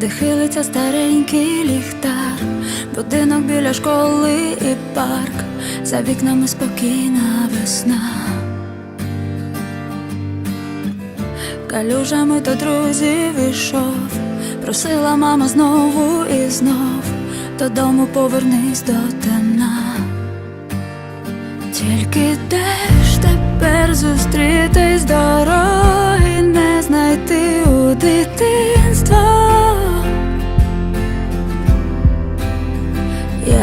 де хилиться старенький ліхтар, будинок біля школи і парк, за вікнами спокійна весна. Калюжами до друзів ішов, просила мама знову і знов, додому повернись до темна. Тільки де ж тепер зустрітись дороги не знайти у дитинство.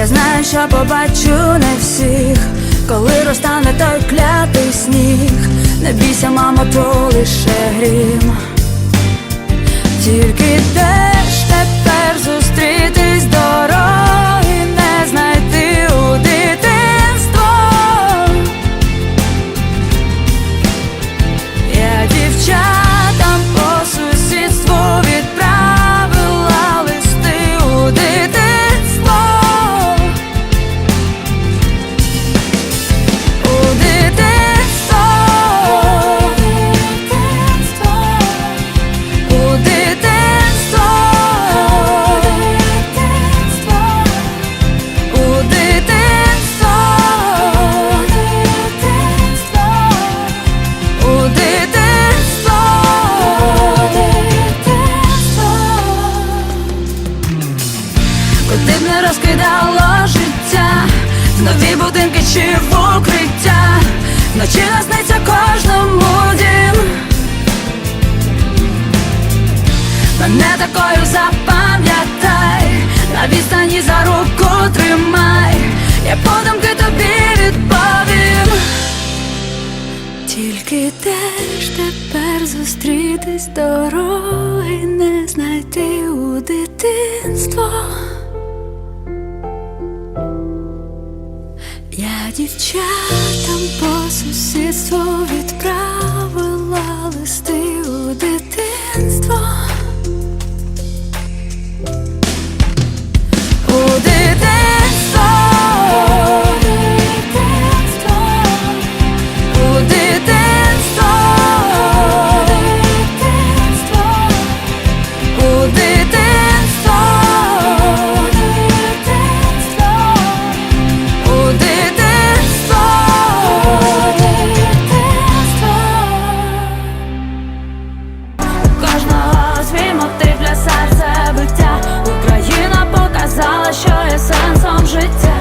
Я знаю, що побачу не всіх, коли розтане той клятий сніг. Не бійся, мамо, то лише грім. Тільки де Куди б не розкидало життя, нові будинки чи в укриття, вночі насниться кожному дім. Мене такою запам'ятай, на відстані за руку тримай, я подумки тобі відповім. Тільки де ж тепер зустрітись дороги не знайти у дитинство. Дівчатам по сусідству дитинство. биття Україна показала, що є сенсом життя.